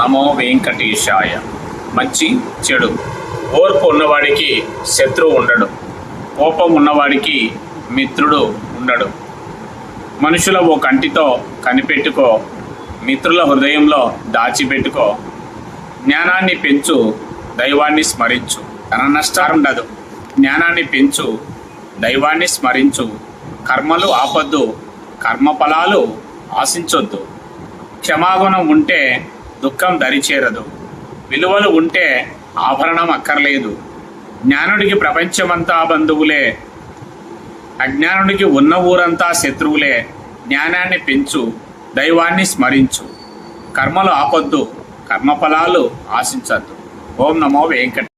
నమో వెంకటేశాయ. మంచి చెడు. ఓర్పు ఉన్నవాడికి శత్రువు ఉండడు. కోపం ఉన్నవాడికి మిత్రుడు ఉండడు. మనుషుల ఓ కంటితో కనిపెట్టుకో. మిత్రుల హృదయంలో దాచిపెట్టుకో. జ్ఞానాన్ని పెంచు దైవాన్ని స్మరించు. తన నష్టాలు ఉండదు. జ్ఞానాన్ని పెంచు దైవాన్ని స్మరించు. కర్మలు ఆపద్దు. కర్మఫలాలు ఆశించొద్దు. క్షమాగుణం ఉంటే దుఃఖం దరిచేరదు. విలువలు ఉంటే ఆభరణం అక్కర్లేదు. జ్ఞానుడికి ప్రపంచమంతా బంధువులే. అజ్ఞానుడికి ఉన్న ఊరంతా శత్రువులే. జ్ఞానాన్ని పెంచు దైవాన్ని స్మరించు. కర్మలు ఆపొద్దు. కర్మఫలాలు ఆశించద్దు. ఓం నమో వెంకట